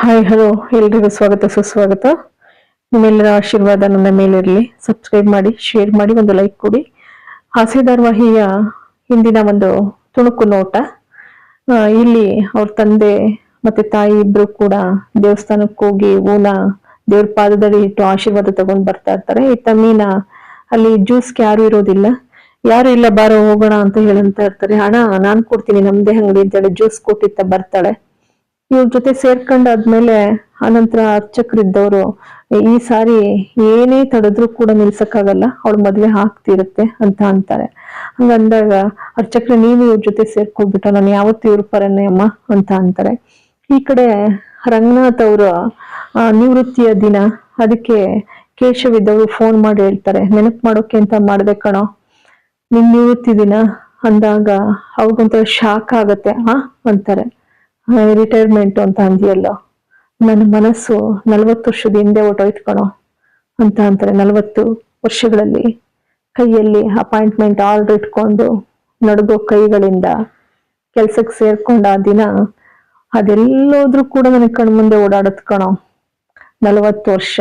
Hi hello ಎಲ್ರಿಗೂ ಸ್ವಾಗತ, ಸುಸ್ವಾಗತ. ನಿಮ್ಮೆಲ್ಲರ ಆಶೀರ್ವಾದ ನನ್ನ ಮೇಲಿರಲಿ. ಸಬ್ಸ್ಕ್ರೈಬ್ ಮಾಡಿ ಶೇರ್ ಮಾಡಿ, ಒಂದು ಲೈಕ್ ಕೊಡಿ. ಹಾಸ್ಯ ಧಾರಾವಾಹಿಯ ಹಿಂದಿನ ಒಂದು ತುಣುಕು ನೋಟ. ಇಲ್ಲಿ ಅವ್ರ ತಂದೆ ಮತ್ತೆ ತಾಯಿ ಇಬ್ರು ಕೂಡ ದೇವಸ್ಥಾನಕ್ಕೆ ಹೋಗಿ ಹೂನ ದೇವ್ರ ಪಾದದಲ್ಲಿ ಇಟ್ಟು ಆಶೀರ್ವಾದ ತಗೊಂಡ್ ಬರ್ತಾ ಇರ್ತಾರೆ. ಇತ್ತ ಮೀನಾ ಅಲ್ಲಿ ಜ್ಯೂಸ್ಗೆ ಯಾರು ಇರೋದಿಲ್ಲ. ಯಾರು ಇಲ್ಲ, ಬಾರೋ, ಹೋಗೋಣ ಅಂತ ಹೇಳಂತ ಇರ್ತಾರೆ. ಹಣ ನಾನ್ ಕೊಡ್ತೀನಿ, ನಮ್ದೇ ಅಂಗಡಿ ಅಂತೇಳಿ ಜ್ಯೂಸ್ ಕೊಟ್ಟಿತ್ತ ಬರ್ತಾಳೆ. ಇವ್ರ ಜೊತೆ ಸೇರ್ಕೊಂಡಾದ್ಮೇಲೆ ಆನಂತರ ಅರ್ಚಕರಿದ್ದವರು, ಈ ಸಾರಿ ಏನೇ ತಡೆದ್ರು ಕೂಡ ನಿಲ್ಸಕ್ಕಾಗಲ್ಲ, ಅವಳ ಮದ್ವೆ ಆಗ್ತಿರುತ್ತೆ ಅಂತ ಅಂತಾರೆ. ಹಂಗಂದಾಗ ಅರ್ಚಕ್ರೆ ನೀವು ಇವ್ರ ಜೊತೆ ಸೇರ್ಕೊಂಡ್ಬಿಟ್ಟ ನಾನು ಯಾವತ್ತೂ ಇವ್ರ ಪರನೇ ಅಮ್ಮ ಅಂತ ಅಂತಾರೆ. ಈ ಕಡೆ ರಂಗನಾಥ್ ಅವರು ನಿವೃತ್ತಿಯ ದಿನ, ಅದಕ್ಕೆ ಕೇಶವ್ ಇದ್ದವರು ಫೋನ್ ಮಾಡಿ ಹೇಳ್ತಾರೆ, ನೆನಪು ಮಾಡೋಕೆ ಅಂತ ಮಾಡ್ದೆ ಕಣೋ? ನಿನ್ ನಿವೃತ್ತಿ ದಿನ? ಅಂದಾಗ ಅವ್ರಿಗೊಂಥರ ಶಾಕ್ ಆಗತ್ತೆ ಹಾ ಅಂತಾರೆ. ರಿಟೈರ್ಮೆಂಟ್ ಅಂತ ಅಂದಿಯಲ್ಲ, ನನ್ನ ಮನಸ್ಸು ನಲವತ್ತು ವರ್ಷದ ಹಿಂದೆ ಹೊಟ್ಟೋಯ್ತು ಕಣೋ ಅಂತ ಅಂತಾರೆ. ನಲವತ್ತು ವರ್ಷಗಳಲ್ಲಿ ಕೈಯಲ್ಲಿ ಅಪಾಯಿಂಟ್ಮೆಂಟ್ ಆರ್ಡರ್ ಇಟ್ಕೊಂಡು ನಡ್ಗೋ ಕೈಗಳಿಂದ ಕೆಲ್ಸಕ್ಕೆ ಸೇರ್ಕೊಂಡ ಆ ದಿನ ಅದೆಲ್ಲೋದ್ರೂ ಕೂಡ ನನಗೆ ಕಣ್ಮುಂದೆ ಓಡಾಡತ್ ಕಣೋ. ನಲವತ್ತು ವರ್ಷ.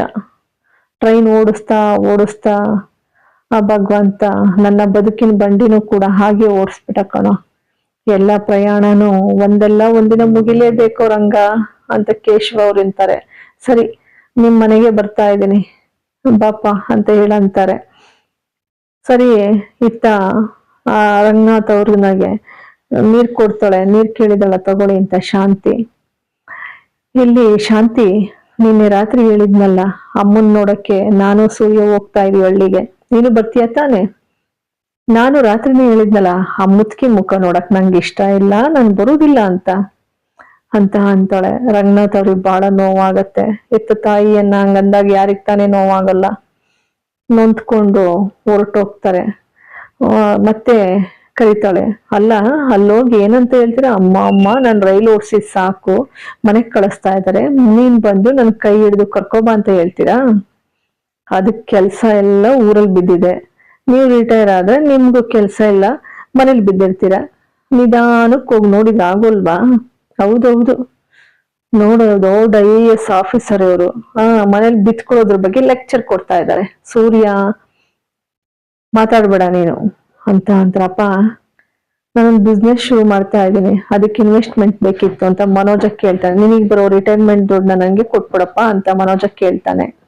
ಟ್ರೈನ್ ಓಡಿಸ್ತಾ ಓಡಿಸ್ತಾ ಆ ಭಗವಂತ ನನ್ನ ಬದುಕಿನ ಬಂಡಿನೂ ಕೂಡ ಹಾಗೆ ಓಡಿಸ್ಬಿಟ್ಟ ಕಣೋ. ಎಲ್ಲ ಪ್ರಯಾಣನೂ ಒಂದಲ್ಲ ಒಂದಿನ ಮುಗಿಲೇಬೇಕು ರಂಗ ಅಂತ ಕೇಶವ ಅವ್ರು ಅಂತಾರೆ. ಸರಿ, ನಿಮ್ ಮನೆಗೆ ಬರ್ತಾ ಇದ್ದೀನಿ. ಬಾಪ ಅಂತ ಹೇಳಂತಾರೆ. ಸರಿ, ಇತ್ತ ಆ ರಂಗನಾಥ್ ಅವ್ರನಾಗೆ ನೀರ್ ಕೊಡ್ತಾಳೆ, ನೀರ್ ಕೇಳಿದಳ, ತಗೊಳ್ಳಿ ಅಂತ ಶಾಂತಿ. ಇಲ್ಲಿ ಶಾಂತಿ ನಿನ್ನೆ ರಾತ್ರಿ ಹೇಳಿದ್ನಲ್ಲ, ಅಮ್ಮನ್ ನೋಡಕ್ಕೆ ನಾನು ಸೂರ್ಯ ಹೋಗ್ತಾ ಇದೀವಿ ಹಳ್ಳಿಗೆ. ನೀನು ಬರ್ತೀಯ ತಾನೆ? ನಾನು ರಾತ್ರಿನೇ ಹೇಳಿದ್ನಲ್ಲ, ಆ ಮುತ್ಕಿ ಮುಖ ನೋಡಕ್ ನಂಗೆ ಇಷ್ಟ ಇಲ್ಲ ನಾನು ಬರುದಿಲ್ಲ ಅಂತ. ಅಂತ ಅಂತಾಳೆ. ರಂಗನಾಥ್ ಅವ್ರಿಗೆ ಬಹಳ ನೋವಾಗತ್ತೆ. ಎತ್ತ ತಾಯಿಯನ್ನ ಹಂಗಂದಾಗ ಯಾರಿಗ್ ತಾನೇ ನೋವಾಗಲ್ಲ. ನೊಂದ್ಕೊಂಡು ಹೊರಟೋಗ್ತಾರೆ. ಮತ್ತೆ ಕರೀತಾಳೆ, ಅಲ್ಲ, ಅಲ್ಲೋಗಿ ಏನಂತ ಹೇಳ್ತೀರಾ? ಅಮ್ಮ ಅಮ್ಮ, ನಾನು ರೈಲು ಓಡಿಸಿ ಸಾಕು. ಮನೆಗೆ ಕಳಿಸ್ತಾ ಇದಾರೆ. ನೀನ್ ಬಂದು ನನ್ನ ಕೈ ಹಿಡಿದು ಕರ್ಕೊಬಾ ಅಂತ ಹೇಳ್ತೀರಾ? ಅದಕ್ಕೆ ಕೆಲಸ ಎಲ್ಲ ಊರಲ್ಲಿ ಬಿದ್ದಿದೆ. ನೀವು ರಿಟೈರ್ ಆದ್ರೆ ನಿಮ್ಗೂ ಕೆಲಸ ಇಲ್ಲ, ಮನೇಲಿ ಬಿದ್ದಿರ್ತೀರ. ನಿಧಾನಕ್ಕೆ ಹೋಗಿ ನೋಡಿದ್ ಆಗೋಲ್ವಾ? ಹೌದೌದು. ನೋಡೋದು ದೊಡ್ಡ ಐ ಎ ಎಸ್ ಆಫೀಸರ್ ಇವರು. ಹಾ, ಮನೇಲಿ ಬಿತ್ಕೊಳ್ಳೋದ್ರ ಬಗ್ಗೆ ಲೆಕ್ಚರ್ ಕೊಡ್ತಾ ಇದ್ದಾರೆ. ಸೂರ್ಯ, ಮಾತಾಡ್ಬೇಡ ನೀನು. ಅಂತ ಅಂತಾರಪ್ಪ ನಾನೊಂದು ಬಿಸ್ನೆಸ್ ಶುರು ಮಾಡ್ತಾ ಇದ್ದೀನಿ. ಅದಕ್ಕೆ ಇನ್ವೆಸ್ಟ್ಮೆಂಟ್ ಬೇಕಿತ್ತು ಅಂತ ಮನೋಜಕ್ಕೆ ಹೇಳ್ತಾನೆ ನಿನಗೆ ಬರೋ ರಿಟೈರ್ಮೆಂಟ್ ದುಡ್ಡನ್ನ ನಂಗೆ ಕೊಟ್ಬಿಡಪ್ಪ ಅಂತ ಮನೋಜಕ್ಕೆ ಕೇಳ್ತಾನೆ.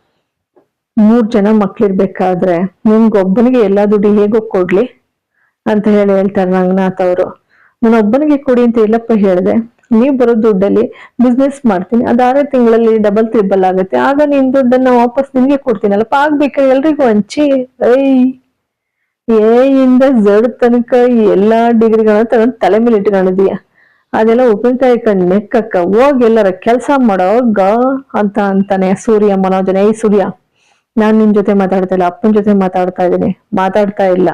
ಮೂರ್ ಜನ ಮಕ್ಳಿರ್ಬೇಕಾದ್ರೆ ನಿಮ್ಗೊಬ್ಬನಿಗೆ ಎಲ್ಲಾ ದುಡ್ಡು ಹೇಗೋ ಕೊಡ್ಲಿ ಅಂತ ಹೇಳಿ ಹೇಳ್ತಾರೆ ರಂಗನಾಥ್ ಅವರು. ನಾನು ಒಬ್ಬನಿಗೆ ಕೊಡಿ ಅಂತ ಇಲ್ಲಪ್ಪ ಹೇಳಿದೆ. ನೀವ್ ಬರೋ ದುಡ್ಡಲ್ಲಿ ಬಿಸ್ನೆಸ್ ಮಾಡ್ತೀನಿ. ಅದಾರೇ ತಿಂಗಳಲ್ಲಿ ಡಬಲ್ ತ್ರಿಬಲ್ ಆಗುತ್ತೆ. ಆಗ ನಿನ್ ದುಡ್ಡನ್ನ ವಾಪಸ್ ನಿನ್ಗೆ ಕೊಡ್ತೀನಲ್ಲಪ್ಪ. ಆಗ್ಬೇಕಾದ್ರೆ ಎಲ್ರಿಗೂ ಹಂಚಿ. ಐ ಏ ಇಂದ ಜಡ್ ತನಕ ಎಲ್ಲಾ ಡಿಗ್ರಿಗಳನ್ನ ತಗೊಂಡು ತಲೆ ಮೇಲೆ ಇಟ್ಕೊಂಡಿದೀಯ. ಅದೆಲ್ಲ ಉಪ್ಪಿನಕಾಯಿ ಕಂಡ್ ನೆಕ್ಕಕ್ಕ. ಹೋಗಿ ಎಲ್ಲರ ಕೆಲಸ ಮಾಡೋ ಗ ಅಂತ ಅಂತಾನೆ ಸೂರ್ಯ ಮನೋಜನೆ. ಈ ಸೂರ್ಯ ನಾನ್ ನಿನ್ ಜೊತೆ ಮಾತಾಡ್ತಾ ಇಲ್ಲ, ಅಪ್ಪನ ಜೊತೆ ಮಾತಾಡ್ತಾ ಇದ್ದೀನಿ. ಮಾತಾಡ್ತಾ ಇಲ್ಲ.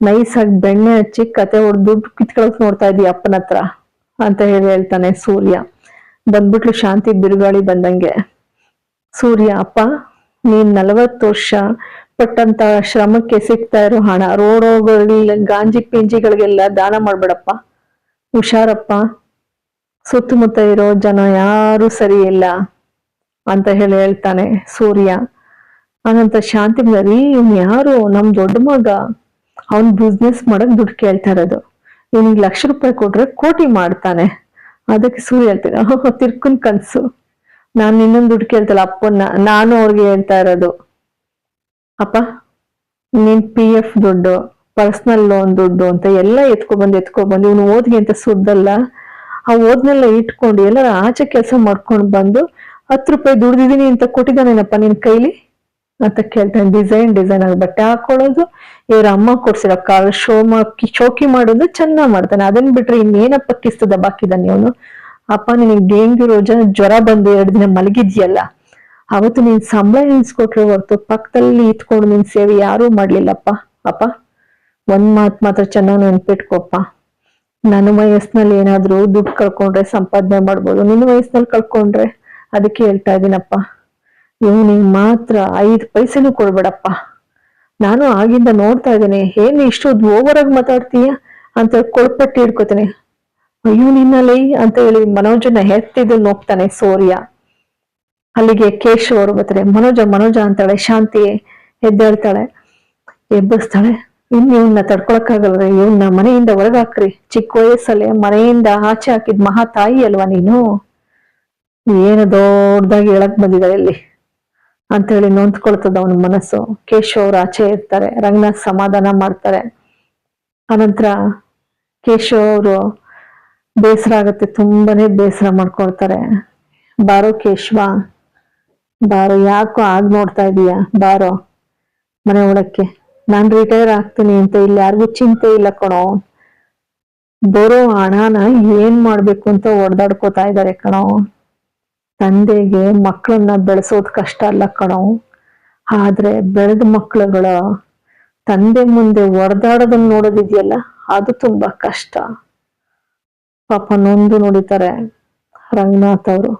ನೈಸ್ ಆಗಿ ಬೆಣ್ಣೆ ಹಚ್ಚಿ ಕತೆ ಹೊಡೆದು ದುಡ್ಡು ಕಿತ್ಕೊಳಕ್ ನೋಡ್ತಾ ಇದೀಯ ಅಪ್ಪನ ಹತ್ರ ಅಂತ ಹೇಳಿ ಹೇಳ್ತಾನೆ ಸೂರ್ಯ. ಬಂದ್ಬಿಟ್ಲು ಶಾಂತಿ ಬಿರುಗಾಳಿ ಬಂದಂಗೆ. ಸೂರ್ಯ, ಅಪ್ಪ, ನೀನ್ ನಲವತ್ತು ವರ್ಷ ಪಟ್ಟಂತ ಶ್ರಮಕ್ಕೆ ಸಿಗ್ತಾ ಇರೋ ಹಣ ರೋಡೋಗಳಲ್ಲಿ ಗಾಂಜಿ ಪಿಂಜಿಗಳಿಗೆಲ್ಲ ದಾನ ಮಾಡ್ಬೇಡಪ್ಪ. ಹುಷಾರಪ್ಪ. ಸುತ್ತಮುತ್ತ ಇರೋ ಜನ ಯಾರು ಸರಿ ಇಲ್ಲ ಅಂತ ಹೇಳಿ ಹೇಳ್ತಾನೆ ಸೂರ್ಯ. ಅನಂತ ಶಾಂತಿ ರೀ ಇವ್ನ್ ಯಾರು? ನಮ್ ದೊಡ್ಡ ಮಗ. ಅವ್ನ್ ಬಿಸ್ನೆಸ್ ಮಾಡಕ್ ದುಡ್ಡು ಕೇಳ್ತಾ ಇರೋದು. ಇವ್ನಿಗೆ ಲಕ್ಷ ರೂಪಾಯಿ ಕೊಟ್ರೆ ಕೋಟಿ ಮಾಡ್ತಾನೆ. ಅದಕ್ಕೆ ಸೂರ್ಯ ಹೇಳ್ತೀನಿ ಓಹೋ ತಿರ್ಕನ್ ಕನ್ಸು. ನಾನು ಇನ್ನೊಂದು ದುಡ್ಡು ಕೇಳ್ತಲ್ಲ, ಅಪ್ಪನ್ನ. ನಾನು ಅವ್ರಿಗೆ ಹೇಳ್ತಾ ಇರೋದು. ಅಪ್ಪ, ನೀನ್ ಪಿ ಎಫ್ ದುಡ್ಡು ಪರ್ಸನಲ್ ಲೋನ್ ದುಡ್ಡು ಅಂತ ಎಲ್ಲ ಎತ್ಕೊಬಂದು ಎತ್ಕೊಬಂದು ಇವನು ಓದ್ಗೆ ಅಂತ ಸುದ್ದಲ್ಲ. ಆ ಓದ್ನೆಲ್ಲ ಇಟ್ಕೊಂಡು ಎಲ್ಲರ ಆಚೆ ಕೆಲಸ ಮಾಡ್ಕೊಂಡು ಬಂದು ಹತ್ತು ರೂಪಾಯಿ ದುಡ್ದಿದೀನಿ ಅಂತ ಕೊಟ್ಟಿದ್ದಾನೇನಪ್ಪ ನಿನ್ ಕೈಲಿ? ಅಂತ ಕೇಳ್ತಾನೆ ಡಿಸೈನ್ ಡಿಸೈನ್ ಆಗಿ ಬಟ್ಟೆ ಹಾಕೊಳ್ಳೋದು, ಇವ್ರ ಅಮ್ಮ ಕೊಡ್ಸಿರೋ ಕಾಲ್ ಶೋ ಚೌಕಿ ಮಾಡೋದು ಚೆನ್ನಾಗ್ ಮಾಡ್ತಾನೆ. ಅದನ್ ಬಿಟ್ರೆ ಇನ್ನೇನಪ್ಪ ಕಿಸ್ತದ ಬಾಕಿದಾನೆ ಅವನು ಅಪ್ಪ, ನಿನಗೆ ಡೆಂಗ್ಯೂ ರೋಜ ಜ್ವರ ಬಂದು ಎರಡು ದಿನ ಮಲಗಿದ್ಯಲ್ಲ? ಅವತ್ತು ನೀನ್ ಸಂಬಳ ನಿಲ್ಸ್ಕೊಟ್ರೆ ಹೊರತು ಪಕ್ಕದಲ್ಲಿ ಇತ್ಕೊಂಡು ನಿನ್ ಸೇವೆ ಯಾರೂ ಮಾಡ್ಲಿಲ್ಲಪ್ಪ. ಅಪ್ಪ, ಒಂದ್ ಮಾತ್ ಮಾತ್ರ ಚೆನ್ನಾಗಿ ನೆನ್ಪಿಟ್ಕೊಪ್ಪ. ನನ್ನ ವಯಸ್ಸಿನಲ್ಲಿ ಏನಾದ್ರೂ ದುಡ್ಡು ಕಳ್ಕೊಂಡ್ರೆ ಸಂಪಾದನೆ ಮಾಡ್ಬೋದು. ನಿನ್ನ ವಯಸ್ಸಿನಲ್ಲಿ ಕಳ್ಕೊಂಡ್ರೆ ಅದಕ್ಕೆ ಹೇಳ್ತಾ ಇದೀನಪ್ಪ. ಇವನಿಗೆ ಮಾತ್ರ ಐದು ಪೈಸೆನೂ ಕೊಡ್ಬೇಡಪ್ಪ. ನಾನು ಆಗಿಂದ ನೋಡ್ತಾ ಇದ್ದೇನೆ. ಏನ್ ಇಷ್ಟು ಓವರ್ ಆಗಿ ಮಾತಾಡ್ತೀಯ ಅಂತ ಕೊಳ್ಪಟ್ಟಿ ಹಿಡ್ಕೋತೀನಿ. ಅಯ್ಯೋ, ನಿನ್ನಲ್ಲಿ ಅಂತ ಹೇಳಿ ಮನೋಜನ ಹೆತ್ತಿದ್ದು ನೋಗ್ತಾನೆ ಸೂರ್ಯ. ಅಲ್ಲಿಗೆ ಕೇಶವ್ ಅವರು ಬರ್ತಾರೆ. ಮನೋಜ ಮನೋಜ ಅಂತಾಳೆ. ಶಾಂತಿ ಎದ್ದೇಳ್ತಾಳೆ ಎಬ್ಬಿಸ್ತಾಳೆ. ಇನ್ ಇವನ್ನ ತಡ್ಕೊಳಕ್ಕಾಗಲ್ರಿ ಇವನ್ನ ಮನೆಯಿಂದ ಹೊರಗಾಕ್ರಿ. ಚಿಕ್ಕ ವಯಸ್ಸಲ್ಲೇ ಮನೆಯಿಂದ ಆಚೆ ಹಾಕಿದ್ ಮಹಾ ತಾಯಿ ಅಲ್ವಾ ನೀನು ಏನು ದೊಡ್ಡದಾಗಿ ಹೇಳಕ್ ಬಂದಿದ್ದಾಳೆ ಇಲ್ಲಿ? ಅಂತೇಳಿ ನೊಂದ್ಕೊಳ್ತದ ಅವನ ಮನಸ್ಸು. ಕೇಶವ್ ಆಚೆ ಇರ್ತಾರೆ, ರಂಗನಾಥ್ ಸಮಾಧಾನ ಮಾಡ್ತಾರೆ. ಅನಂತರ ಕೇಶವ್ ಅವರು ಬೇಸರ ಆಗತ್ತೆ, ತುಂಬಾನೇ ಬೇಸರ ಮಾಡ್ಕೊಳ್ತಾರೆ. ಬಾರೋ ಕೇಶವ, ಬಾರೋ, ಯಾಕೋ ಆಗ್ ನೋಡ್ತಾ ಇದೀಯ? ಬಾರೋ, ಮನೆ ಒಳಕ್ಕೆ. ನಾನು ರಿಟೈರ್ ಆಗ್ತೀನಿ ಅಂತ ಇಲ್ಲಿ ಯಾರಿಗೂ ಚಿಂತೆ ಇಲ್ಲ ಕಣೋ. ಬರೋ ಹಣನ ಏನ್ ಮಾಡ್ಬೇಕು ಅಂತ ಒಡ್ದಾಡ್ಕೋತಾ ಇದ್ದಾರೆ ಕಣೋ. ತಂದೆಗೆ ಮಕ್ಕಳನ್ನ ಬೆಳೆಸೋದು ಕಷ್ಟ ಅಲ್ಲ ಕಣೋ. ಆದ್ರೆ ಬೆಳೆದ ಮಕ್ಕಳುಗಳ ತಂದೆ ಮುಂದೆ ಒಡೆದಾಡೋದನ್ನ ನೋಡೋದಿದೆಯಲ್ಲ, ಅದು ತುಂಬಾ ಕಷ್ಟ. ಪಾಪ ನೊಂದು ನೋಡಿತಾರೆ ರಂಗನಾಥ್ ಅವರು.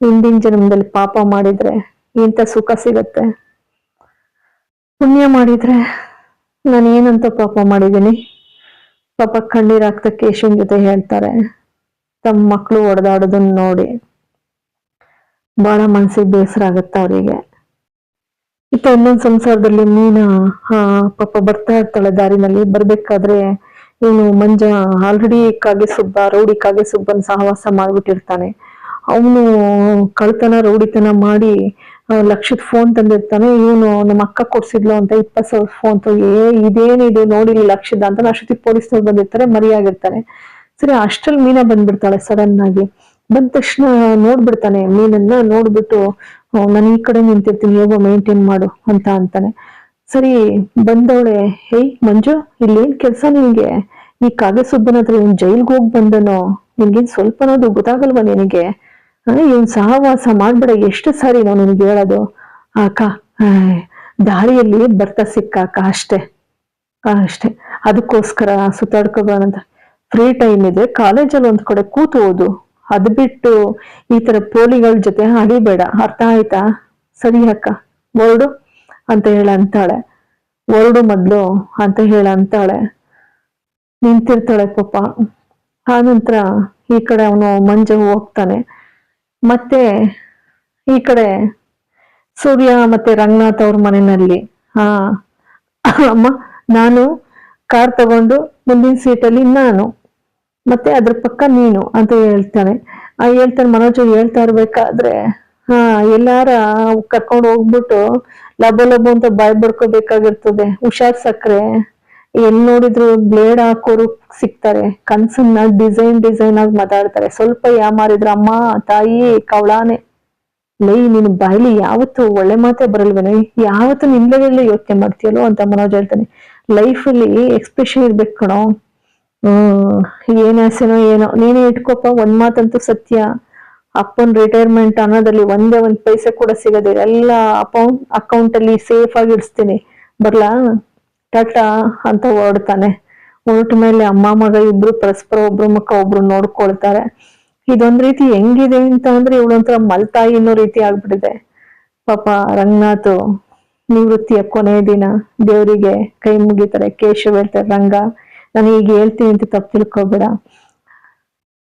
ಹಿಂದಿನ ಜನ್ಮದಲ್ಲಿ ಪಾಪ ಮಾಡಿದ್ರೆ ಇಂತ ಸುಖ ಸಿಗತ್ತೆ. ಪುಣ್ಯ ಮಾಡಿದ್ರೆ ನಾನು ಏನಂತ ಪಾಪ ಮಾಡಿದ್ದೀನಿ? ಪಾಪ ಕಣ್ಣೀರಾಗ್ತಾ ಕೇಶವನ್ ಜೊತೆ ಹೇಳ್ತಾರೆ, ತಮ್ಮ ಮಕ್ಕಳು ಒಡೆದಾಡೋದನ್ನ ನೋಡಿ. ಬಹಳ ಮನ್ಸಿಗೆ ಬೇಸರ ಆಗತ್ತ ಅವರಿಗೆ. ಇತ್ತ ಇನ್ನೊಂದು ಸಂಸಾರದಲ್ಲಿ ಮೀನಾ ಪಾಪ ಬರ್ತಾ ಇರ್ತಾಳೆ ದಾರಿನಲ್ಲಿ. ಬರ್ಬೇಕಾದ್ರೆ ಇವನು ಮಂಜ ಆಲ್ರೆಡಿ ಕಾಗೆ ಸುಬ್ಬ, ರೌಡಿ ಕಾಗೆ ಸುಬ್ಬನ್ ಸಹವಾಸ ಮಾಡ್ಬಿಟ್ಟಿರ್ತಾನೆ. ಅವನು ಕಳ್ತನ, ರೌಡಿತನ ಮಾಡಿ ಲಕ್ಷದ ಫೋನ್ ತಂದಿರ್ತಾನೆ. ಇವನು ನಮ್ಮ ಅಕ್ಕ ಕೊಡ್ಸಿದ್ಲು ಅಂತ ಇಪ್ಪತ್ತು ಸಾವಿರ ಫೋನ್ ಏ ಇದೇನಿದು ನೋಡಿಲಿ ಲಕ್ಷದ ಅಂತ. ಅಷ್ಟೊತ್ತಿಗೆ ಪೊಲೀಸ್ನವ್ರು ಬಂದಿರ್ತಾರೆ, ಮರಿಯಾಗಿರ್ತಾನೆ. ಸರಿ, ಅಷ್ಟ್ರಲ್ಲಿ ಮೀನಾ ಬಂದ್ಬಿಡ್ತಾಳೆ ಸಡನ್ ಆಗಿ. ಬಂದ ತಕ್ಷಣ ನೋಡ್ಬಿಡ್ತಾನೆ, ಮೀನನ್ನ ನೋಡ್ಬಿಟ್ಟು ನಾನು ಈ ಕಡೆ ನಿಂತಿರ್ತೀನಿ ಯೋಗ ಮೇಂಟೈನ್ ಮಾಡು, ಅಂತ ಅಂತಾನೆ. ಸರಿ, ಬಂದವಳೆ ಹೇಯ್ ಮಂಜು, ಇಲ್ಲೇನ್ ಕೆಲ್ಸ ನಿನ್ಗೆ ಈ ಕಾಗೆ ಸುಬ್ಬನ ಹತ್ರ ಇವ್ನ್ ಜೈಲ್ಗೆ ಹೋಗಿ ಬಂದನೋ? ನಿನ್ಗೇನ್ ಸ್ವಲ್ಪನಾದ್ರು ಗೊತ್ತಾಗಲ್ವಾ ನಿನಗೆ? ಇವನ್ ಸಹವಾಸ ಮಾಡ್ಬೇಡ, ಎಷ್ಟು ಸಾರಿ ನಾವು ನಿನ್ಗೆ ಹೇಳೋದು? ಅಕ್ಕ ದಾರಿಯಲ್ಲಿ ಬರ್ತಾ ಸಿಕ್ಕ ಅಕ್ಕ ಅಷ್ಟೇ. ಅಷ್ಟೆ ಅಷ್ಟೇ. ಅದಕ್ಕೋಸ್ಕರ ಸುತ್ತಾಡ್ಕೋಬಾರಂತ ಫ್ರೀ ಟೈಮ್ ಇದೆ ಕಾಲೇಜಲ್ಲಿ ಒಂದ್ ಕಡೆ ಕೂತು ಓದು. ಅದ್ ಬಿಟ್ಟು ಈ ತರ ಪೋಲಿಗಳ ಜೊತೆ ಬೇಡ ಅರ್ಥ ಆಯ್ತಾ? ಸರಿ ಅಕ್ಕ. ಹೊರಡು ಅಂತ ಹೇಳ ಅಂತಾಳೆ ಹೊರಡು ಮೊದ್ಲು ಅಂತ ಹೇಳ ಅಂತಾಳೆ ನಿಂತಿರ್ತಾಳೆ ಪಾಪ. ಆನಂತರ ಈ ಕಡೆ ಅವನು ಮಂಜು ಹೋಗ್ತಾನೆ. ಮತ್ತೆ ಈ ಕಡೆ ಸೂರ್ಯ ಮತ್ತೆ ರಂಗನಾಥ್ ಅವ್ರ ಮನೆಯಲ್ಲಿ. ಹಾ ಅಮ್ಮ, ನಾನು ಕಾರ್ ತಗೊಂಡು ಮುಂದಿನ ಸೀಟಲ್ಲಿ ನಾನು. ಮತ್ತೆ ಅದ್ರ ಪಕ್ಕ ನೀನು ಅಂತ ಹೇಳ್ತಾನೆ. ಹೇಳ್ತಾನೆ, ಮನೋಜ್ ಹೇಳ್ತಾ ಇರ್ಬೇಕಾದ್ರೆ, ಹಾ, ಎಲ್ಲಾರ ಕರ್ಕೊಂಡು ಹೋಗ್ಬಿಟ್ಟು ಲಬ ಲಬ ಅಂತ ಬಾಯ್ ಬಡ್ಕೋಬೇಕಾಗಿರ್ತದೆ. ಹುಷಾರ್ ಸಕ್ರೆ. ಎಲ್ ನೋಡಿದ್ರು ಬ್ಲೇಡ್ ಹಾಕೋರು ಸಿಗ್ತಾರೆ. ಕನ್ಸನ್ನ ಡಿಸೈನ್ ಡಿಸೈನ್ ಆಗಿ ಮಾತಾಡ್ತಾರೆ. ಸ್ವಲ್ಪ ಯಾಮಾರಿದ್ರ, ಅಮ್ಮ, ತಾಯಿ, ಕವಳಾನೆ. ಲೈ ನೀನು ಬಾಯ್ಲಿ ಯಾವತ್ತು ಒಳ್ಳೆ ಮಾತೇ ಬರಲ್ವೇನೋ. ಯಾವತ್ತು ನಿಂದೆಲ್ಲ ಯೋಚನೆ ಮಾಡ್ತೀಯಲ್ಲೋ? ಅಂತ ಮನೋಜ್ ಹೇಳ್ತಾನೆ. ಲೈಫಲ್ಲಿ ಎಕ್ಸ್ಪ್ರೆಷನ್ ಇರ್ಬೇಕು ಕಣೋ. ಏನ್ ಆಸೆನೋ ಏನೋ. ನೀನೇ ಇಟ್ಕೊಪ್ಪ, ಒಂದ್ ಮಾತಂತೂ ಸತ್ಯ. ಅಪ್ಪನ್ ರಿಟೈರ್ಮೆಂಟ್ ಅನ್ನೋದಲ್ಲಿ ಒಂದೇ ಒಂದ್ ಪೈಸೆ ಕೂಡ ಸಿಗೋದಿಲ್ಲ ಎಲ್ಲ ಅಪೌಂಟ್ ಅಕೌಂಟ್ ಅಲ್ಲಿ ಸೇಫ್ ಆಗಿ ಇಡಿಸ್ತೀನಿ. ಬರ್ಲಾ? ಟಾಟಾ ಅಂತ ಹೊರಡ್ತಾನೆ ಹೊರಟ ಮೇಲೆ ಅಮ್ಮ, ಮಗ ಇಬ್ರು, ಪರಸ್ಪರ ಒಬ್ರು, ಮುಖ ಒಬ್ರು ನೋಡ್ಕೊಳ್ತಾರೆ. ಇದೊಂದ್ ರೀತಿ ಹೆಂಗಿದೆ ಅಂತ ಅಂದ್ರೆ ಇವಳೊಂಥರ ಮಲ್ತಾಯಿ ಅನ್ನೋ ರೀತಿ ಆಗ್ಬಿಟ್ಟಿದೆ. ಪಾಪ ರಂಗನಾಥ್, ನಿವೃತ್ತಿಯ ಕೊನೆಯ ದಿನ ದೇವರಿಗೆ ಕೈ ಮುಗಿತಾರೆ, ಕೇಶವ್ ಹೇಳ್ತಾರೆ, ರಂಗ. ನಾನು ಈಗ ಹೇಳ್ತೀನಿ ಅಂತ ತಪ್ಪು ತಿಳ್ಕೊಬೇಡ.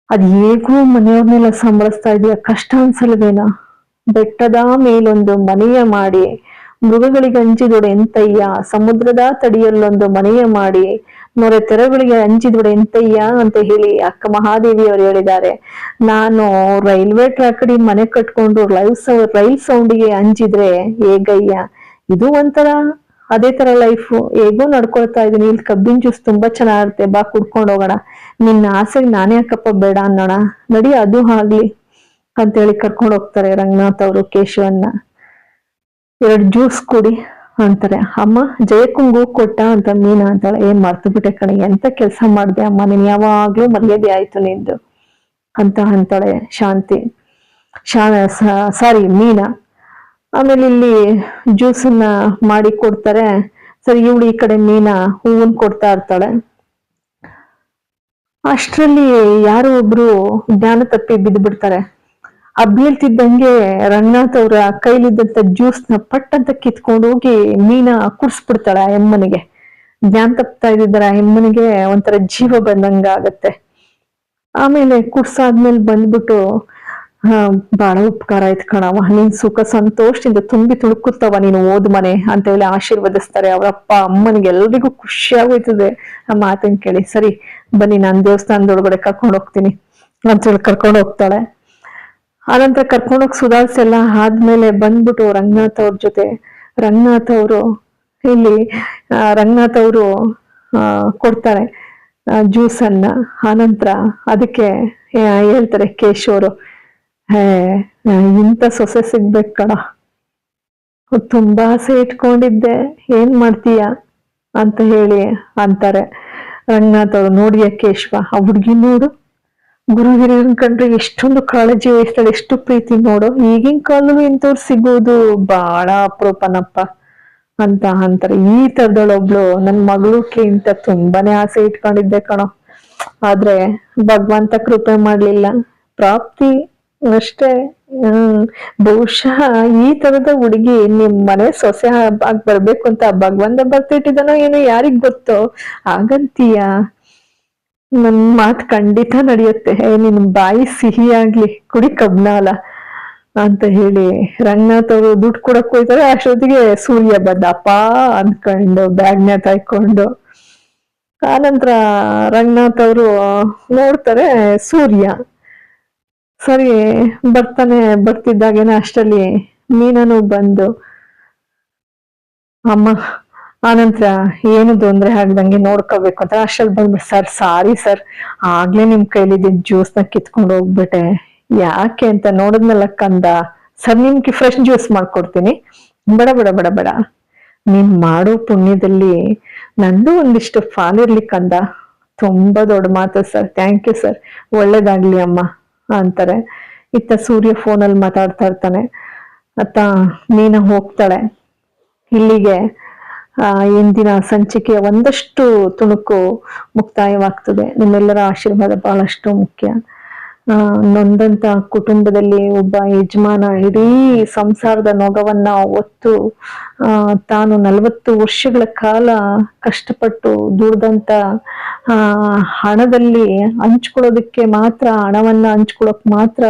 ಅದ್ ಹೇಗೂ ಮನೆಯವ್ರನ್ನೆಲ್ಲ ಸಂಭಳಿಸ್ತಾ ಇದೀಯ? ಕಷ್ಟ ಅನ್ಸಲ್ವೇನ? ಬೆಟ್ಟದ ಮೇಲೊಂದು ಮನೆಯ ಮಾಡಿ, ಮೃಗಗಳಿಗೆ ಹಂಚಿದೊಡೆ ಎಂತಯ್ಯ? ಸಮುದ್ರದ ತಡಿಯಲ್ಲೊಂದು ಮನೆಯ ಮಾಡಿ ನೊರೆ ತೆರಗಳಿಗೆ ಹಂಚಿದೊಡೆ ಎಂತಯ್ಯ ಅಂತ ಹೇಳಿ ಅಕ್ಕ ಮಹಾದೇವಿ ಅವರು ಹೇಳಿದ್ದಾರೆ. ನಾನು ರೈಲ್ವೆ ಟ್ರ್ಯಾಕ್ ಅಡಿ ಮನೆ ಕಟ್ಕೊಂಡು ಲೈವ್ ಸೌ, ರೈಲ್ ಸೌಂಡಿಗೆ ಹಂಚಿದ್ರೆ ಹೇಗಯ್ಯ? ಇದು ಒಂಥರ ಅದೇ ತರ ಲೈಫ್ ಹೇಗೋ ನಡ್ಕೊಳ್ತಾ ಇದೀನಿ. ಇಲ್ಲಿ ಕಬ್ಬಿನ ಜ್ಯೂಸ್ ತುಂಬಾ ಚೆನ್ನಾಗಿರುತ್ತೆ. ಬಾ ಕುಡ್ಕೊಂಡು ಹೋಗೋಣ. ನಿನ್ನ ಆಸೆಗೆ ನಾನೇ ಯಾಕಪ್ಪ ಬೇಡ ಅನ್ನೋಣ. ನಡಿ, ಅದು ಆಗ್ಲಿ ಅಂತೇಳಿ ಕರ್ಕೊಂಡು ಹೋಗ್ತಾರೆ ರಂಗನಾಥ್ ಅವರು ಕೇಶವನ್ನ ಎರಡು ಜ್ಯೂಸ್ ಕುಡಿ ಅಂತಾರೆ. ಅಮ್ಮ ಜಯಕ್ಕಂಗೂ ಕೊಟ್ಟ ಅಂತ ಮೀನಾ ಅಂತಾಳೆ. ಏನ್ ಮರ್ತು ಬಿಟ್ಟೆ ಕಣೆ, ಎಂತ ಕೆಲಸ ಮಾಡ್ದೆ ಅಮ್ಮ? ನೀನ್ ಯಾವಾಗ್ಲೂ ಮರ್ಯಾದೆ ಆಯ್ತು ನಿಂದು ಅಂತ ಅಂತಾಳೆ ಶಾಂತಿ. ಶಾ ಸಾರಿ ಮೀನಾ. ಆಮೇಲೆ ಇಲ್ಲಿ ಜ್ಯೂಸನ್ನ ಮಾಡಿ ಕೊಡ್ತಾರೆ. ಸರಿ, ಇವಳು ಈ ಕಡೆ ಮೀನಾ, ಹೂವನ್ ಕೊಡ್ತಾ ಇರ್ತಾಳೆ. ಅಷ್ಟರಲ್ಲಿ ಯಾರೋ ಒಬ್ರು ಜ್ಞಾನ ತಪ್ಪಿ ಬಿದ್ದು ಬಿಡ್ತಾರೆ ಆ ಬೀಳ್ತಿದ್ದಂಗೆ ರಂಗನಾಥ್ ಅವ್ರ ಕೈಲಿದ್ದಂತ ಜ್ಯೂಸ್ನ ನ ಪಟ್ ಅಂತ ಕಿತ್ಕೊಂಡು ಹೋಗಿ ಮೀನಾ ಕುಡ್ಸ್ಬಿಡ್ತಾಳೆ ಆ ಹೆಮ್ಮನಿಗೆ ಜ್ಞಾನ ತಪ್ತಾ ಇದ್ದಿದ್ದಾರೆ ಹೆಮ್ಮನಿಗೆ ಒಂಥರ ಜೀವ ಬಂದಂಗ ಆಗತ್ತೆ ಆಮೇಲೆ ಕುಡ್ಸಾದ್ಮೇಲೆ ಬಂದ್ಬಿಟ್ಟು ಬಹಳ ಉಪಕಾರ ಆಯ್ತು ಕಣವ ನೀನ್ ಸುಖ ಸಂತೋಷದಿಂದ ತುಂಬಿ ತುಳುಕುತ್ತವ ನೀನು, ಓದ್ ಮನೆ ಅಂತ ಹೇಳಿ ಆಶೀರ್ವದಿಸ್ತಾರೆ ಅವರಪ್ಪ ಅಮ್ಮನಿಗೆ ಎಲ್ರಿಗೂ ಖುಷಿ ಆಗೋಯ್ತದೆ ಆ ಮಾತನ್ ಕೇಳಿ. ಸರಿ, ಬನ್ನಿ, ನಾನ್ ದೇವಸ್ಥಾನದೊಳಗಡೆ ಕರ್ಕೊಂಡು ಹೋಗ್ತೀನಿ ಅಂತ ಹೇಳಿ ಕರ್ಕೊಂಡು ಹೋಗ್ತಾಳೆ. ಆನಂತರ ಕರ್ಕೊಂಡೋಗಿ ಸುಧಾರಿಸಿ ಎಲ್ಲ ಆದ್ಮೇಲೆ ಬಂದ್ಬಿಟ್ಟು ರಂಗನಾಥ್ ಅವ್ರ ಜೊತೆ. ರಂಗನಾಥ್ ಅವರು ಇಲ್ಲಿ ರಂಗನಾಥ್ ಅವರು ಕೊಡ್ತಾರೆ ಜ್ಯೂಸ್ ಅನ್ನ ಆನಂತರ ಅದಕ್ಕೆ ಹೇಳ್ತಾರೆ ಕೇಶವರು ಹೇ ಇಂಥ ಸೊಸೆ ಸಿಗ್ಬೇಕು ಕಡ ತುಂಬಾ ಆಸೆ ಇಟ್ಕೊಂಡಿದ್ದೆ. ಏನ್ ಮಾಡ್ತೀಯ ಅಂತ ಹೇಳಿ ಅಂತಾರೆ. ರಂಗನಾಥ್ ಅವರು, ನೋಡಿ ಕೇಶವ, ಆ ಹುಡ್ಗಿ ನೋಡು. ಗುರು ಹಿರಿಯರನ್ ಕಂಡ್ರೆ ಎಷ್ಟೊಂದು ಕಾಳಜಿ ವಹಿಸ್ತಾಳೆ, ಎಷ್ಟು ಪ್ರೀತಿ ನೋಡು. ಈಗಿನ ಕಾಲದಲ್ಲೂ ಇಂಥವ್ರು ಸಿಗೋದು ಬಹಳ ಅಪರೂಪನಪ್ಪ ಅಂತ ಅಂತಾರೆ. ಈ ತರದೊಳೊಬ್ಳು ನನ್ ಮಗಳಿಗೆ ಇಂತ ತುಂಬಾನೇ ಆಸೆ ಇಟ್ಕೊಂಡಿದ್ದೆ ಕಣೋ. ಆದ್ರೆ ಭಗವಂತ ಕೃಪೆ ಮಾಡ್ಲಿಲ್ಲ. ಪ್ರಾಪ್ತಿ ಅಷ್ಟೇ. ಬಹುಶಃ ಈ ತರದ ಹುಡುಗಿ ನಿಮ್ ಮನೆ ಸೊಸೆ ಆಗಿ ಬರ್ಬೇಕು ಅಂತ ಭಗವಂತ ಬರ್ತಿಟ್ಟಿದ್ದಾನೋ ಏನೋ ಯಾರಿಗ್ ಗೊತ್ತೋ? ಹಾಗಂತೀಯ. ನನ್ ಮಾತ್ ಖಂಡಿತ ನಡೆಯುತ್ತೆ. ನಿನ್ ಬಾಯಿ ಸಿಹಿ ಆಗ್ಲಿ. ಕುಡಿ ಕಬ್ನಾಲ ಅಂತ ಹೇಳಿ. ರಂಗನಾಥ್ ಅವರು ದುಡ್ಡು ಕೊಡಕ್ ಹೋಯ್ತಾರೆ ಅಷ್ಟೊತ್ತಿಗೆ ಸೂರ್ಯ ಬಂದಪ್ಪ ಅನ್ಕೊಂಡು ಬ್ಯಾಗ್ನ ತಾಯ್ಕೊಂಡು ಆನಂತರ ರಂಗನಾಥ್ ಅವರು ನೋಡ್ತಾರೆ ಸೂರ್ಯ. ಸರಿ, ಬರ್ತಾನೆ, ಬರ್ತಿದ್ದಾಗೇನೆ ಅಷ್ಟರಲ್ಲಿ ಮೀನನು ಬಂದು, ಅಮ್ಮ, ಆನಂತರ ಏನು ತೊಂದರೆ ಆಗ್ದಂಗೆ ನೋಡ್ಕೋಬೇಕು ಅಂತ ಅಷ್ಟಲ್ಲಿ ಬಂದ್ಬಿಟ್ಟು, ಸರ್, ಸಾರಿ ಸರ್, ಆಗ್ಲೇ ನಿಮ್ ಕೈಲಿದ್ದ ನ ಕಿತ್ಕೊಂಡು ಹೋಗ್ಬಿಟ್ಟೆ. ಯಾಕೆ ಅಂತ ನೋಡಿದ್ನಲ್ಲ ಕಂದ, ಸರ್, ನಿಮ್ಗೆ ಫ್ರೆಶ್ ಜ್ಯೂಸ್ ಮಾಡ್ಕೊಡ್ತೀನಿ. ಬಡ ಬಡ ಬಡ ಬಡ. ನೀನ್ ಮಾಡೋ ಪುಣ್ಯದಲ್ಲಿ ನಂದು ಒಂದಿಷ್ಟು ಫಾಲ್ ಇರ್ಲಿ ಕಂದ. ತುಂಬಾ ದೊಡ್ಡ ಮಾತು ಸರ್. Thank you sir. ಒಳ್ಳೇದಾಗ್ಲಿ, ಅಮ್ಮ. ಅಂತಾರೆ. ಇತ್ತ ಸೂರ್ಯ ಫೋನಲ್ಲಿ ಮಾತಾಡ್ತಾ ಇರ್ತಾನೆ. ಅತ್ತ ಮೀನ ಹೋಗ್ತಾಳೆ. ಇಲ್ಲಿಗೆ, ಆ ಇಂದಿನ ಸಂಚಿಕೆಯ ಒಂದಷ್ಟು ತುಣುಕು ಮುಕ್ತಾಯವಾಗ್ತದೆ. ನಿಮ್ಮೆಲ್ಲರ ಆಶೀರ್ವಾದ ಬಹಳಷ್ಟು ಮುಖ್ಯ. ನೊಂದಂತ ಕುಟುಂಬದಲ್ಲಿ ಒಬ್ಬ ಯಜಮಾನ ಇಡೀ ಸಂಸಾರದ ನೊಗವನ್ನ ಒತ್ತು ತಾನು ನಲವತ್ತು ವರ್ಷಗಳ ಕಾಲ ಕಷ್ಟಪಟ್ಟು ದುಡ್ದಂತ ಹಣದಲ್ಲಿ ಹಂಚ್ಕೊಳ್ಳೋದಕ್ಕೆ ಮಾತ್ರ, ಹಣವನ್ನ ಹಂಚ್ಕೊಳ್ಳೋಕ್ ಮಾತ್ರ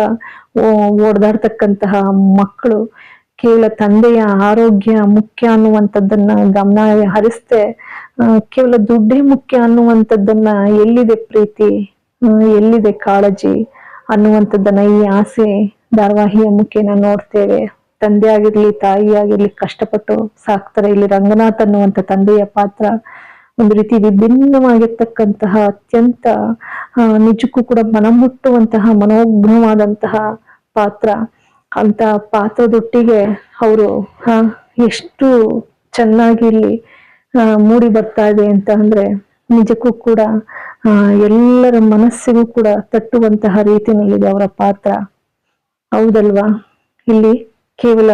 ಓಡ್ದಾಡ್ತಕ್ಕಂತಹ ಮಕ್ಕಳು. ಕೇವಲ ತಂದೆಯ ಆರೋಗ್ಯ ಮುಖ್ಯ ಅನ್ನುವಂಥದ್ದನ್ನ ಗಮನ ಹರಿಸ್ದೆ ಕೇವಲ ದುಡ್ಡೇ ಮುಖ್ಯ ಅನ್ನುವಂಥದ್ದನ್ನ ಎಲ್ಲಿದೆ ಪ್ರೀತಿ ಎಲ್ಲಿದೆ ಕಾಳಜಿ? ಅನ್ನುವಂಥದ್ದನ್ನ ಈ ಆಸೆ ಧಾರಾವಾಹಿಯ ಮುಖೇನ ನೋಡ್ತೇವೆ. ತಂದೆ ಆಗಿರ್ಲಿ, ತಾಯಿ ಆಗಿರ್ಲಿ, ಕಷ್ಟಪಟ್ಟು ಸಾಕ್ತಾರೆ. ಇಲ್ಲಿ ರಂಗನಾಥ್ ಅನ್ನುವಂಥ ತಂದೆಯ ಪಾತ್ರ ಒಂದು ರೀತಿ ವಿಭಿನ್ನವಾಗಿರ್ತಕ್ಕಂತಹ ಅತ್ಯಂತ ನಿಜಕ್ಕೂ ಕೂಡ ಮನಮುಟ್ಟುವಂತಹ, ಮನೋಗ್ನವಾದಂತಹ ಪಾತ್ರ. ಅಂತ ಪಾತ್ರದೊಟ್ಟಿಗೆ ಅವರು ಎಷ್ಟು ಚೆನ್ನಾಗಿ ಇಲ್ಲಿ ಮೂಡಿ ಬರ್ತಾ ಇದೆ ಅಂತ ಅಂದ್ರೆ ನಿಜಕ್ಕೂ ಕೂಡ ಎಲ್ಲರ ಮನಸ್ಸಿಗೂ ಕೂಡ ತಟ್ಟುವಂತಹ ರೀತಿಯಲ್ಲಿದೆ ಅವರ ಪಾತ್ರ. ಹೌದಲ್ವಾ? ಇಲ್ಲಿ ಕೇವಲ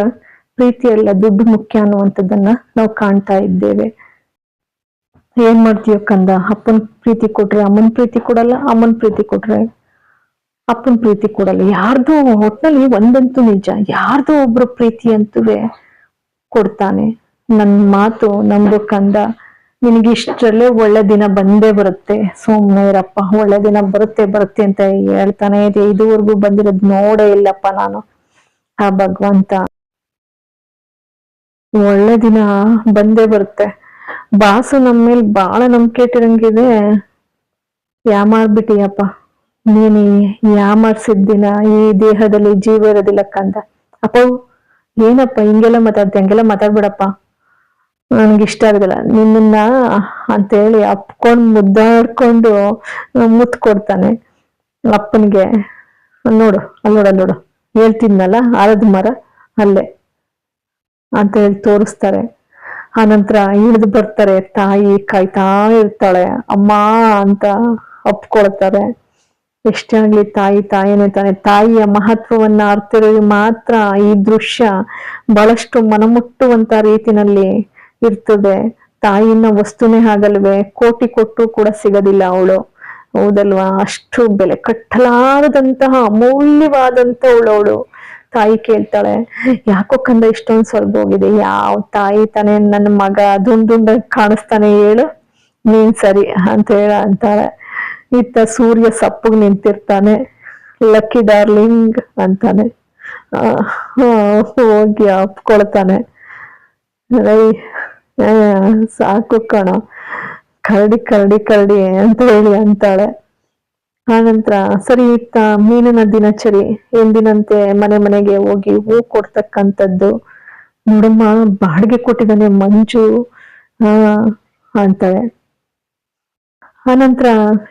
ಪ್ರೀತಿಯಲ್ಲ ದುಡ್ಡು ಮುಖ್ಯ ಅನ್ನುವಂಥದ್ದನ್ನ ನಾವು ಕಾಣ್ತಾ ಇದ್ದೇವೆ. ಏನ್ ಮಾಡ್ತೀಯೋ ಕಂದ? ಅಪ್ಪನ್ ಪ್ರೀತಿ ಕೊಟ್ರೆ ಅಮ್ಮನ್ ಪ್ರೀತಿ ಕೊಡಲ್ಲ, ಅಮ್ಮನ್ ಪ್ರೀತಿ ಕೊಟ್ರೆ ಅಪ್ಪನ್ ಪ್ರೀತಿ ಕೊಡಲ್ಲ. ಯಾರ್ದೋ ಒಟ್ನಲ್ಲಿ ಒಂದಂತೂ ನಿಜ, ಯಾರ್ದೋ ಒಬ್ರು ಪ್ರೀತಿ ಅಂತೂ ಕೊಡ್ತಾನೆ. ನನ್ ಮಾತು ನಂಬು ಕಂದ ನಿನಗೆ ಇಷ್ಟರಲ್ಲೇ ಒಳ್ಳೆ ದಿನ ಬಂದೇ ಬರುತ್ತೆ. ಸುಮ್ಮನೆ ಇರಪ್ಪ, ಒಳ್ಳೆ ದಿನ ಬರುತ್ತೆ ಬರುತ್ತೆ ಅಂತ ಹೇಳ್ತಾನೆ ಇದೆ ಇದುವರೆಗೂ ಬಂದಿರೋದ್ ನೋಡೇ ಇಲ್ಲಪ್ಪ ನಾನು. ಆ ಭಗವಂತ. ಒಳ್ಳೆ ದಿನ ಬಂದೇ ಬರುತ್ತೆ. ಬಾಸು ನಮ್ಮ ಮೇಲೆ ಬಹಳ ನಂಬಿಕೆ ಇಟ್ಟಿರಂಗಿದೆ. ಯಾಮಾರ್ಬಿಟ್ಟಿಯಪ್ಪ ನೀನು ಯಾಮಾರ್ಸಿದ ದಿನ, ಈ ದೇಹದಲ್ಲಿ ಜೀವ ಇರೋದಿಲ್ಲ ಕಂದ. ಅಪ್ಪ, ಏನಪ್ಪ, ಹಿಂಗೆಲ್ಲ ಮಾತಾಡ್ತಿ, ಹಂಗೆಲ್ಲ ಮಾತಾಡ್ಬೇಡಪ್ಪ. ನನ್ಗೆ ಇಷ್ಟ ಆಗೋದಿಲ್ಲ. ನಿನ್ನನ್ನ ಅಂತೇಳಿ ಅಪ್ಕೊಂಡು ಮುದ್ದಾಡ್ಕೊಂಡು ಮುತ್ತು ಕೊಡ್ತಾನೆ. ಅಪ್ಪನಿಗೆ ನೋಡು ಅಲ್ಲಿ ನೋಡು ನೋಡು. ಹೇಳ್ತಿದ್ನಲ್ಲ, ಆರದ ಮರ, ಅಲ್ಲೇ ಅಂತ ಹೇಳಿ ತೋರಿಸ್ತಾರೆ. ಆನಂತರ ಇಳಿದು ಬರ್ತಾರೆ, ತಾಯಿ ಕಾಯ್ತಾ ಇರ್ತಾಳೆ. ಅಮ್ಮ ಅಂತ ಅಪ್ಕೊಳ್ತಾರೆ. ಎಷ್ಟೇ ಆಗ್ಲಿ ತಾಯಿ ತಾಯಿನೇ ತಾನೆ. ತಾಯಿಯ ಮಹತ್ವವನ್ನ ಅರ್ಥಿರೋರಿಗೆ ಮಾತ್ರ ಈ ದೃಶ್ಯ ಬಹಳಷ್ಟು ಮನಮುಟ್ಟುವಂತ ರೀತಿನಲ್ಲಿ ಇರ್ತದೆ. ತಾಯಿನ ವಸ್ತುನೇ ಆಗಲ್ವೇ ಕೋಟಿ ಕೊಟ್ಟು ಕೂಡ ಸಿಗದಿಲ್ಲ ಅವಳು. ಹೌದಲ್ವಾ? ಅಷ್ಟು ಬೆಲೆ ಕಟ್ಟಲಾರದಂತಹ ಅಮೂಲ್ಯವಾದಂತ ಅವಳು ತಾಯಿ ಕೇಳ್ತಾಳೆ, ಯಾಕೋ ಕಂದ ಇಷ್ಟೊಂದು ಸ್ವಲ್ಪ ಹೋಗಿದೆ? ಯಾವ ತಾಯಿ ತಾನೇ ನನ್ನ ಮಗ? ದುಂಡುಂಡ ಕಾಣಿಸ್ತಾನೆ ಹೇಳು. ನೀನ್ ಸರಿ ಅಂತ ಹೇಳ ಅಂತಾಳೆ. ಇತ್ತ ಸೂರ್ಯ ಸಪ್ಪಗ್ ನಿಂತಿರ್ತಾನೆ. ಲಕ್ಕಿ ಡಾರ್ಲಿಂಗ್ ಅಂತಾನೆ. ಹೋಗಿ ಅಪ್ಕೊಳ್ತಾನೆ ರೈ ಸಾಕು ಕಣ. ಕರಡಿ ಕರಡಿ ಕರಡಿ ಅಂತ ಹೇಳಿ ಅಂತಾಳೆ. ಆನಂತರ, ಸರಿ ಮೀನಿನ ದಿನಚರಿ. ಎಂದಿನಂತೆ ಮನೆ ಮನೆಗೆ ಹೋಗಿ ಹೂ ಕೊಡ್ತಕ್ಕಂಥದ್ದು. ನೋಡಮ್ಮ, ಬಾಡಿಗೆ ಕೊಟ್ಟಿದ್ದಾನೆ ಮಂಜು. ಆ, ಅಂತಾಳೆ. ಆನಂತರ,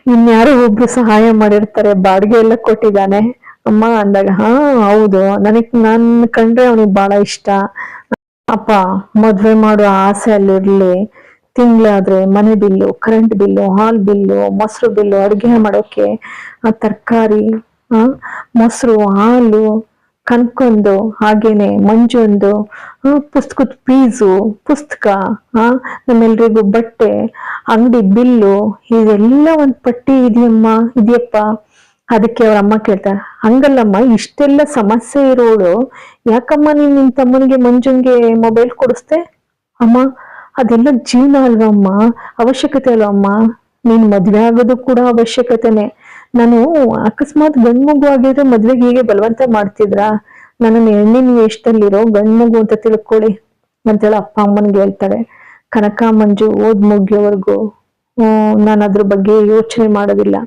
ಇನ್ಯಾರೋ ಒಬ್ರು ಸಹಾಯ ಮಾಡಿರ್ತಾರೆ, ಬಾಡಿಗೆ ಎಲ್ಲ ಕೊಟ್ಟಿದ್ದಾನೆ. ಅಮ್ಮ ಅಂದಾಗ, ಹಾ, ಹೌದು. ನನಗ್, ನಾನ್ ಕಂಡ್ರೆ ಅವನಿಗೆ ಬಹಳ ಇಷ್ಟ. ಅಪ್ಪ, ಮದ್ವೆ ಮಾಡೋ ಆಸೆ ಅಲ್ಲಿರ್ಲಿ. ತಿಂಗ್ಳಾದ್ರೆ ಮನೆ ಬಿಲ್ಲು ಕರೆಂಟ್ ಬಿಲ್ಲು, ಹಾಲ್ ಬಿಲ್ಲು, ಮೊಸರು ಬಿಲ್ಲು, ಅಡುಗೆ ಮಾಡೋಕೆ, ಆ ತರಕಾರಿ, ಆ, ಮೊಸರು, ಹಾಲು ಕನ್ಕೊಂಡು ಹಾಗೇನೆ ಮಂಜೊಂದು ಪುಸ್ತಕದ ಪೀಸು ಪುಸ್ತಕ, ಆ, ನಮ್ಮೆಲ್ರಿಗೂ ಬಟ್ಟೆ, ಅಂಗಡಿ ಬಿಲ್ಲು, ಇದೆಲ್ಲ ಒಂದ್ ಪಟ್ಟಿ ಇದೆಯಮ್ಮ, ಇದೆಯಪ್ಪ. ಅದಕ್ಕೆ ಅವ್ರ ಅಮ್ಮ ಕೇಳ್ತಾರೆ, ಹಂಗಲ್ಲಮ್ಮ, ಇಷ್ಟೆಲ್ಲ ಸಮಸ್ಯೆ ಇರೋಳು ಯಾಕಮ್ಮ ನೀನ್ ನಿನ್ ತಮ್ಮನಿಗೆ ಮಂಜುನ್ಗೆ ಮೊಬೈಲ್ ಕೊಡಿಸ್ದೆ? ಅಮ್ಮ, ಅದೆಲ್ಲ ಜೀವನ ಅಲ್ವಮ್ಮ ಅವಶ್ಯಕತೆ ಅಲ್ವಮ್ಮ ನೀನ್ ಮದ್ವೆ ಆಗೋದು ಕೂಡ ಅವಶ್ಯಕತೆನೆ. ನಾನು ಅಕಸ್ಮಾತ್ ಗಂಡ್ ಮಗು ಆಗಿದ್ರೆ ಮದ್ವೆಗೆ ಹೀಗೆ ಬಲವಂತ ಮಾಡ್ತಿದ್ರಾ? ನನ್ನ ಹೆಣ್ಣಿನ ವೇಷದಲ್ಲಿರೋ ಗಂಡ್ ಮಗು ಅಂತ ತಿಳ್ಕೊಳ್ಳಿ. ಅಂತೇಳಿ ಅಪ್ಪ ಅಮ್ಮನ್ಗೆ ಹೇಳ್ತಾಳೆ ಕನಕ, ಮಂಜು, ಓದ್ ಮುಗಿಯೋವರೆಗೂ ನಾನು ಅದ್ರ ಬಗ್ಗೆ ಯೋಚನೆ ಮಾಡೋದಿಲ್ಲ.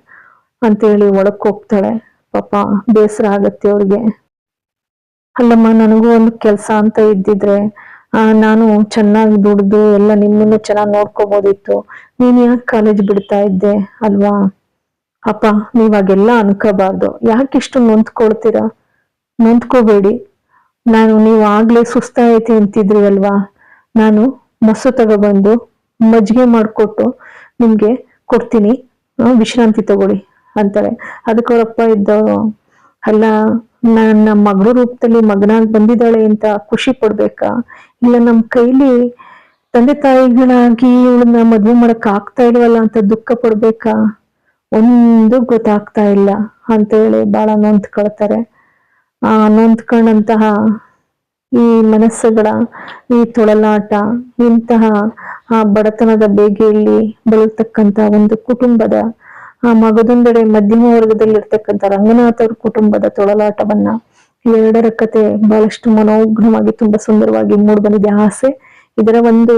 ಅಂತೇಳಿ ಒಳಕ್ ಹೋಗ್ತಾಳೆ. ಪಾಪ ಬೇಸರ ಆಗತ್ತೆ ಅವ್ರಿಗೆ ಅಲ್ಲಮ್ಮ, ನನಗೂ ಒಂದು ಕೆಲಸ ಅಂತ ಇದ್ದಿದ್ರೆ ನಾನು ಚೆನ್ನಾಗಿ ದುಡ್ದು ಎಲ್ಲ ನಿಮ್ಮನ್ನು ಚೆನ್ನಾಗಿ ನೋಡ್ಕೋಬೋದಿತ್ತು. ನೀನ್ ಯಾಕೆ ಕಾಲೇಜ್ ಬಿಡ್ತಾ ಇದ್ದೆ ಅಲ್ವಾ? ಅಪ್ಪ, ನೀವಾಗೆಲ್ಲ ಅನ್ಕೋಬಾರ್ದು. ಯಾಕೆ ಇಷ್ಟು ನೊಂದ್ಕೊಳ್ತೀರಾ? ನೊಂದ್ಕೋಬೇಡಿ. ನಾನು, ನೀವು ಆಗ್ಲೇ ಸುಸ್ತಾಯಿತಿ ಅಂತಿದ್ರಿ ಅಲ್ವಾ? ನಾನು ಮೊಸರು ತಗೊಬಂದು ಮಜ್ಜಿಗೆ ಮಾಡಿಕೊಟ್ಟು ನಿಮ್ಗೆ ಕೊಡ್ತೀನಿ. ವಿಶ್ರಾಂತಿ ತಗೊಳ್ಳಿ ಅಂತಾರೆ. ಅದಕ್ಕೆ ಅವರಪ್ಪ ಇದ್ದವರು ಅಲ್ಲ ನನ್ನ ಮಗಳ ರೂಪದಲ್ಲಿ ಮಗನಾಗಿ ಬಂದಿದ್ದಾಳೆ ಅಂತ ಖುಷಿ ಪಡ್ಬೇಕಾ? ಇಲ್ಲ ನಮ್ಮ ಕೈಲಿ ತಂದೆ ತಾಯಿಗಳಾಗಿ ಇವಳನ್ನ ಮದ್ವೆ ಮಾಡಕ್ ಆಗ್ತಾ ಇಲ್ವಲ್ಲ ಅಂತ ದುಃಖ ಪಡ್ಬೇಕಾ? ಒಂದು ಗೊತ್ತಾಗ್ತಾ ಇಲ್ಲ ಅಂತ ಹೇಳಿ ಬಹಳ ನೊಂದ್ಕೊಳ್ತಾರೆ. ಆ ನೊಂದ್ಕೊಂಡಂತಹ ಈ ಮನಸ್ಸುಗಳ, ಈ ತೊಳಲಾಟ, ಇಂತಹ ಆ ಬಡತನದ ಬೇಗೆಯಲ್ಲಿ ಬಳಲ್ತಕ್ಕಂತ ಒಂದು ಕುಟುಂಬದ ಆ ಮಗದೊಂದೆಡೆ ಮಧ್ಯಮ ವರ್ಗದಲ್ಲಿರ್ತಕ್ಕಂಥ ರಂಗನಾಥ ಅವ್ರ ಕುಟುಂಬದ ತೊಳಲಾಟವನ್ನ ಎರಡರ ಕತೆ ಬಹಳಷ್ಟು ಮನೋಜ್ಞವಾಗಿ ತುಂಬಾ ಸುಂದರವಾಗಿ ಮೂಡಿ ಬಂದಿದೆ ಆಸೆ ಇದರ ಒಂದು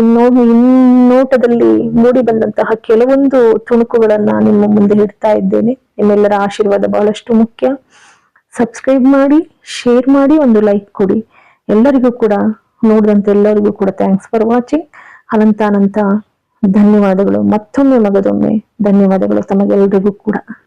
ಇನ್ನೋ ಇನ್ನೋಟದಲ್ಲಿ ಮೂಡಿ ಬಂದಂತಹ ಕೆಲವೊಂದು ತುಣುಕುಗಳನ್ನ ನಿಮ್ಮ ಮುಂದೆ ಇಡ್ತಾ ಇದ್ದೇನೆ. ನಿಮ್ಮೆಲ್ಲರ ಆಶೀರ್ವಾದ ಬಹಳಷ್ಟು ಮುಖ್ಯ. ಸಬ್ಸ್ಕ್ರೈಬ್ ಮಾಡಿ ಶೇರ್ ಮಾಡಿ, ಒಂದು ಲೈಕ್ ಕೊಡಿ. ಎಲ್ಲರಿಗೂ ಕೂಡ, ನೋಡಿದಂತ ಎಲ್ಲರಿಗೂ ಕೂಡ ಥ್ಯಾಂಕ್ಸ್ ಫಾರ್ ವಾಚಿಂಗ್ ಅನಂತ ಧನ್ಯವಾದಗಳು. ಮತ್ತೊಮ್ಮೆ ಮಗದೊಮ್ಮೆ ಧನ್ಯವಾದಗಳು ತಮಗೆಲ್ರಿಗೂ ಕೂಡ.